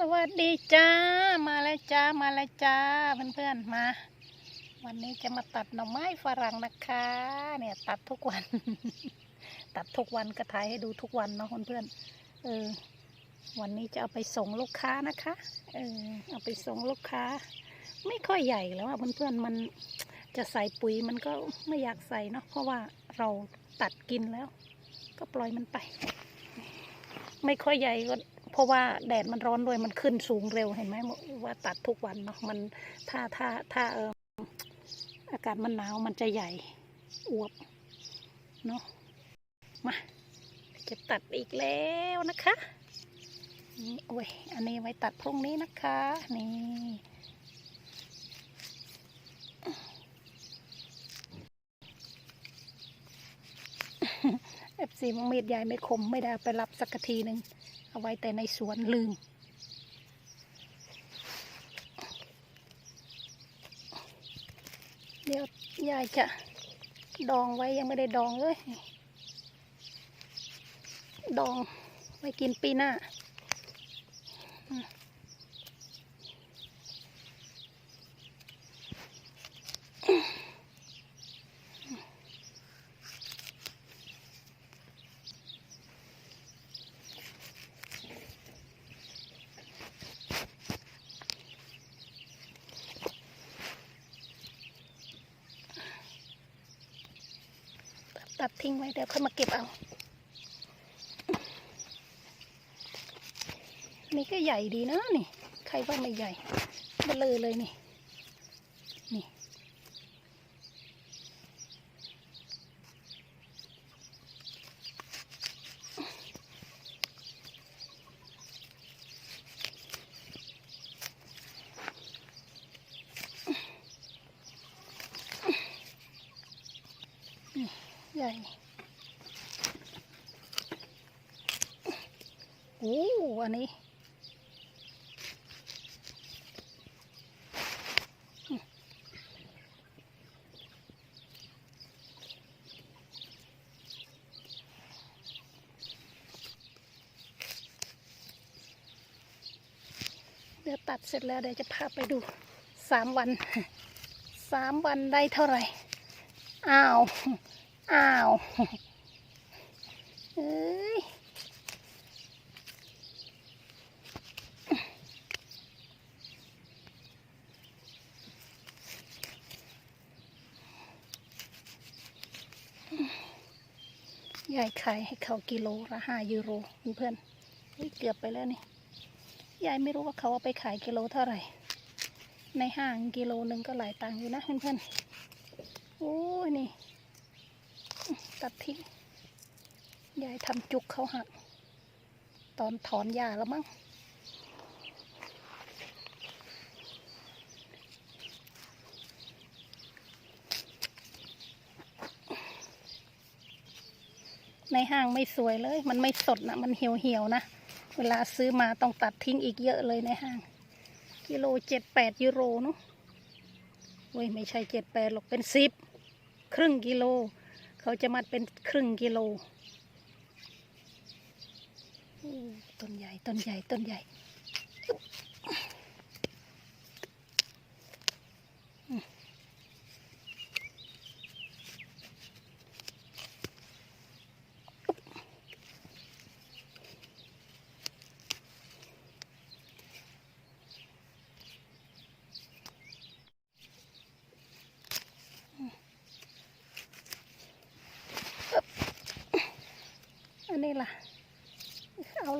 สวัสดีจ้า มาแล้วจ้า มาแล้วจ้าเพื่อนๆมา วันนี้จะมาตัดหน่อไม้ฝรั่งนะคะ เนี่ยตัดทุกวัน ตัดทุกวันก็ถ่ายให้ดูทุกวันเนาะเพื่อนๆเออ วันนี้จะเอาไปส่งลูกค้านะคะ เออ เอาไปส่งลูกค้า ไม่ค่อยใหญ่แล้วอะเพื่อนๆมันจะใส่ปุ๋ยมันก็ไม่อยากใส่เนาะเพราะว่าเราตัดกินแล้ว ก็ปล่อยมันไป ไม่ค่อยใหญ่ก็ เพราะว่าแดดมันร้อนด้วยมันขึ้นสูงเร็วเห็นไหมว่าตัดทุกวันเนาะมันถ้าถ้าถ้าเอออากาศมันหนาวมันจะใหญ่อวบเนาะมาจะตัดอีกแล้วนะคะนี่โอ้ยอันนี้ไว้ตัดพรุ่งนี้นะคะนี่เอฟซีมังมีดยายไม่คมไม่ได้ไปรับสักทีหนึ่ง เอาไว้แต่ในสวนลืม เดี๋ยวยายจะดองไว้ยังไม่ได้ดองเลย ดองไว้กินปีหน้าัดทิ้งไว้เดี๋ยวค่อยมาเก็บเอา นี่ก็ใหญ่ดีนะนี่ ใครว่าไม่ใหญ่เบลอเลยนี่ ใหญ่โอ้อันนี้เดี๋ยวตัดเสร็จแล้วเดี๋ยวจะพาไปดูสามวันสามวันได้เท่าไหร่ อ้าว อ้าวเอ้ยยายขายให้เขากิโลละห้ายูโรเพื่อนเฮ้ยเกือบไปแล้วนี่ ยายไม่รู้ว่าเขาเอาไปขายกิโลเท่าไหร่ ในห้างกิโลหนึ่งก็หลายตังค์อยู่นะเพื่อนๆโอ้ยนี่ัดทิ้งยายทำจุกเขาหัก ตอนถอนหญ้าแล้วมั้งในห้างไม่สวยเลย มันไม่สดนะ มันเหี่ยวเหี่ยวๆนะ เวลาซื้อมาต้องตัดทิ้งอีกเยอะเลยในห้าง กิโลเจ็ดแปดยูโรเนาะเว้ยไม่ใช่เจ็ดแปดหรอกเป็นสิบ ครึ่งกิโล เขาจะมัดเป็นครึ่งกิโลต้นใหญ่ต้นใหญ่ต้นใหญ่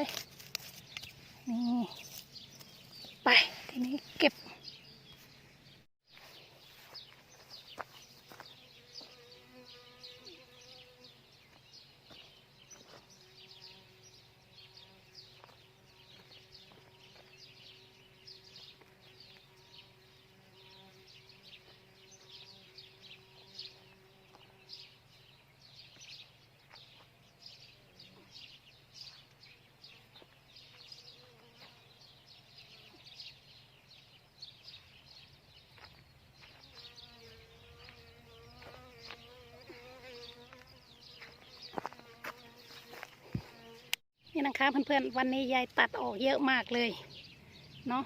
เลย นี่ ไป ทีนี้เก็บ นี่นะคะเพื่อนๆวันนี้ยายตัดออกเยอะมากเลยเนาะ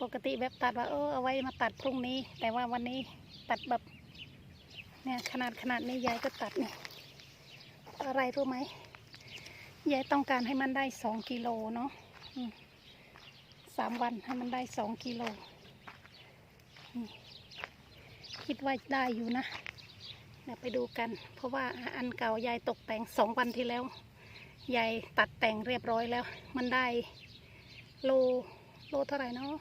ปกติแบบตัดว่าเออเอาไว้มาตัดพรุ่งนี้ แต่ว่าวันนี้ตัดแบบเนี่ยขนาดขนาดนี้ยายก็ตัดนี่อะไรรู้ไหมยายต้องการให้มันได้สองกิโลเนาะสามวันให้มันได้สองกิโลคิดว่าได้อยู่นะเดี๋ยวไปดูกัน เพราะว่าอันเก่ายายตกแต่งสองวันที่แล้ว ยายตัดแต่งเรียบร้อยแล้ว มันได้โลโลเท่าไหร่เนาะ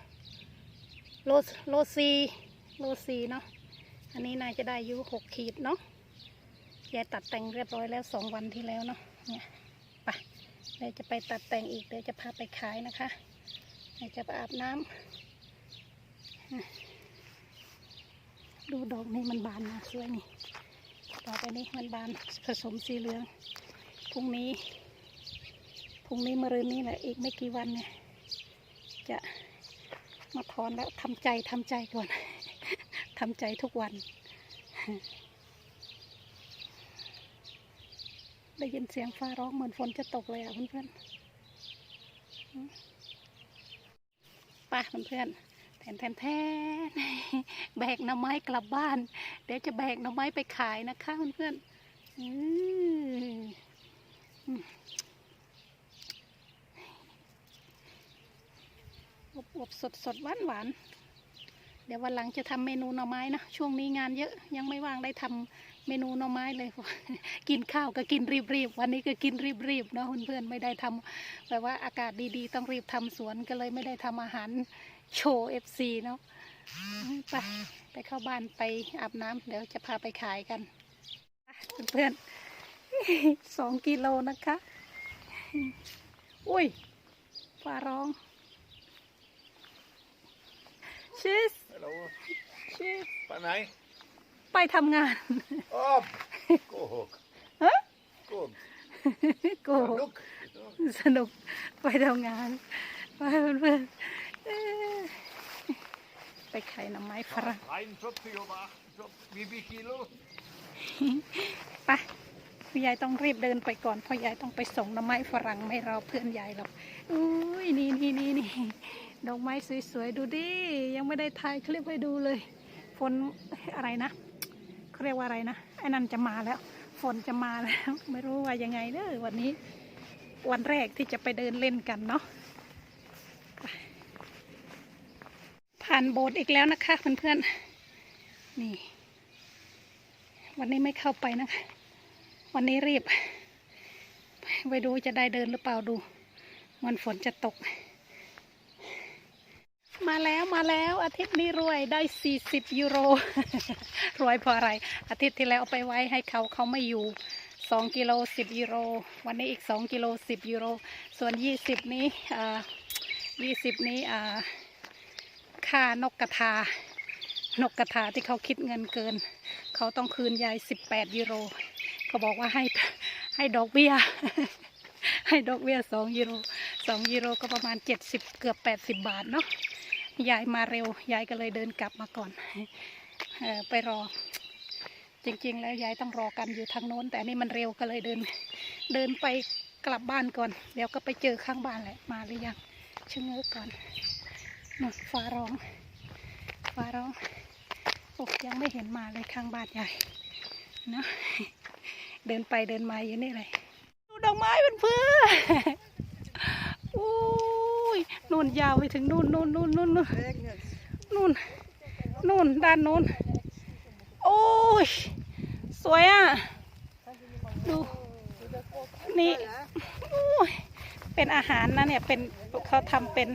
โลโลซีโลซีเนาะอันนี้นายจะได้อยูหกขีดเนาะยายตัดแต่งเรียบร้อยแล้วสองวันที่แล้วเนาะเนี่ยไปเดี๋ยวจะไปตัดแต่งอีกเดี๋ยวจะพาไปขายนะคะเดี๋ยวจะไปอาบน้ำดูดอกนี้มันบานนะสวยนี่ดอกอันนี้มันบานผสมสีเหลืองพรุ่งนี้ พรุ่งนี้มะรืนนี้แหละอีกไม่กี่วันเนี่ย จะมาถอนแล้วทำใจทำใจก่อน ทำใจทุกวัน ได้ยินเสียงฟ้าร้องเหมือนฝนจะตกเลยอะเพื่อนๆไป้าเพื่อนๆแทนแทนแทนแบกหน่อไม้กลับบ้าน เดี๋ยวจะแบกหน่อไม้ไปขายนะคะเพื่อนๆ อบอบสดสดหวานหวานเดี๋ยววันหลังจะทำเมนูหน่อไม้นะช่วงนี้งานเยอะยังไม่ว่างได้ทำเมนูหน่อไม้เลย กินข้าวก็กินรีบๆวันนี้ก็กินรีบๆเนาะเพื่อนๆไม่ได้ทำแบบว่าอากาศดีๆ ต้องรีบทำสวนก็เลยไม่ได้ทำอาหารโชว์เอฟซีเนาะไปไปเข้าบ้านไปอาบน้ำเดี๋ยวจะพาไปขายกันเพื่อนๆสองกิโลนะคะ อุ้ยฟ้าร้อง ชิส Hallo. ชิส Van mij? ไปทำงาน Op. Kook. ฮะ Kook. โกหก Look. สนุกไปทำงานไปเพื่อนๆเอ้ยไปขายหน่อไม้ฝรั่ง Ein tot voor jou, maar tot wie wie kilo? ไปคุณยายต้องรีบเดินไปก่อนเพราะยายต้องไปส่งหน่อไม้ฝรั่งไม่รอเพื่อนยายหรอกอุ้ยนี่นี่นี่นี่ ดอกไม้สวยๆ ดูดิ ยังไม่ได้ถ่ายคลิปให้ดูเลย ฝนอะไรนะเขาเรียกว่าอะไรนะ ไอ้นั่นจะมาแล้ว ฝนจะมาแล้ว ไม่รู้ว่ายังไงเด้อวันนี้ วันแรกที่จะไปเดินเล่นกันเนาะ ผ่านโบสถ์อีกแล้วนะคะเพื่อนๆ นี่ วันนี้ไม่เข้าไปนะคะ วันนี้รีบ ไปดูจะได้เดินหรือเปล่าดู มันฝนจะตก มาแล้วมาแล้วอาทิตย์นี้รวยได้ 40 ยูโร รวยเพราะอะไร อาทิตย์ที่แล้วเอาไปไว้ให้เขาเขาไม่อยู่ 2 กิโล 10 ยูโร วันนี้อีก 2 กิโล 10 ยูโร ส่วน 20 นี้อ่า20 นี้อ่าค่านกกระทานกกระทาที่เขาคิดเงินเกิน เขาต้องคืนยาย 18 ยูโร เขาบอกว่าให้ให้ดอกเบี้ยให้ดอกเบี้ย2ยูโร2ยูโรก็ประมาณ70เกือบ80บาทเนาะ ยายมาเร็วยายก็เลยเดินกลับมาก่อนออไปรอ จริง ๆ แล้วยายต้องรอกันอยู่ทางโน้น แต่นี่มันเร็วก็เลยเดิน เดินไปกลับบ้านก่อน เดี๋ยวก็ไปเจอข้างบ้านแหละมาหรือยังชะเง้อก่อนนู่นฟ้าร้องฟ้าร้องโอ้ยังไม่เห็นมาเลยข้างบ้านยายเนาะเดินไปเดินมาอยู่นี่เลยดูดอกไม้เป็นเพื่อ นู่นยาวไปถึงนู่นนู่นนู่นนู่นนู่นนู่นนู่นด้านนู้นโอ้ย สวยอะ ดู นี่โอ้ยเป็นอาหารนะเนี่ย เป็นเขาทำเป็น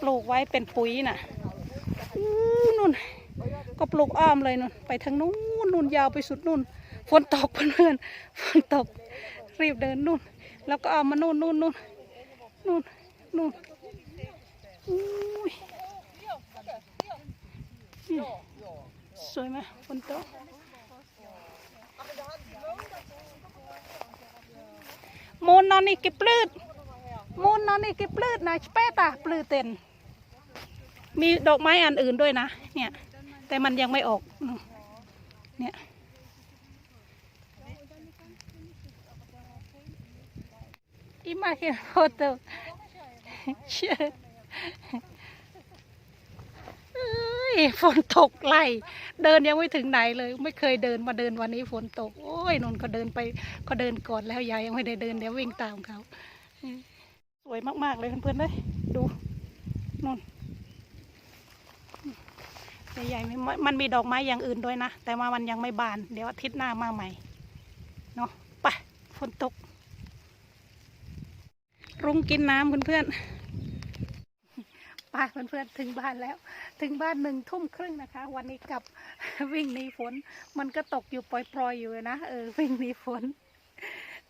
ปลูกไว้เป็นปุ๋ยน่ะอู้นู่นก็ปลูกอ้อมเลยนู่นไปทางนู้นนู่นยาวไปสุดนู่นฝนตกเพื่อนๆฝนตกรีบเดินนู่น แล้วก็เอามานู่นนู่นนู่นนู่นนู่นอุ้ยนี่ สวยไหมฝนตกมูนนอนนี่กิปลืดมูนนอนนี่กิปลืดนะเปตาปลือเต็นมีดอกไม้อันอื่นด้วยนะ เนี่ย แต่มันยังไม่ออก เนี่ย Imagen foto. Shit. เอ้ย ฝนตกไล่เดินยังไม่ถึงไหนเลย ไม่เคยเดินมาเดินวันนี้ฝนตก โอ้ยนนท์ก็เดินไปก็เดินก่อนแล้วยายยังไม่ได้เดินเดี๋ยววิ่งตามเขาสวยมาก ๆ เลยเพื่อนๆเลยดูนนใหญ่ๆมันมีดอกไม้อย่างอื่นด้วยนะ แต่ว่ามันยังไม่บาน เดี๋ยวอาทิตย์หน้ามาใหม่เนาะไปฝนตก รุงกินน้ำเพื่อนๆ ไปเพื่อนๆถึงบ้านแล้ว ถึงบ้านหนึ่งทุ่มครึ่งนะคะ วันนี้กลับวิ่งหนีฝน มันก็ตกอยู่ปล่อยๆอยู่นะเออวิ่งหนีฝน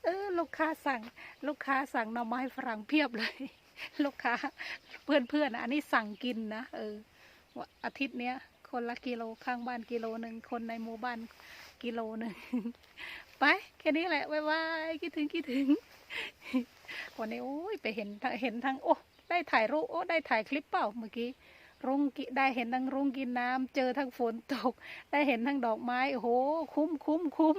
เออลูกค้าสั่ง ลูกค้าสั่งหน่อไม้ฝรั่งเพียบเลย ลูกค้าเพื่อนๆอ,อันนี้สั่งกินนะเออว่าอาทิตย์เนี้ยคนละกิโลข้างบ้านกิโลหนึ่งคนในหมู่บ้านกิโลหนึ่งไปแค่นี้แหละบ๊ายบายคิดถึงคิดถึงวันนี้โอ้ยไปเห็นทางเห็นทั้งโอ้ ได้ถ่ายรูปโอ้ได้ถ่ายคลิปเปล่าเมื่อกี้รุงกิได้เห็นทั้งรุงกินน้ำเจอทั้งฝนตก ได้เห็นทั้งดอกไม้โอ้โหคุ้มคุ้มคุ้ม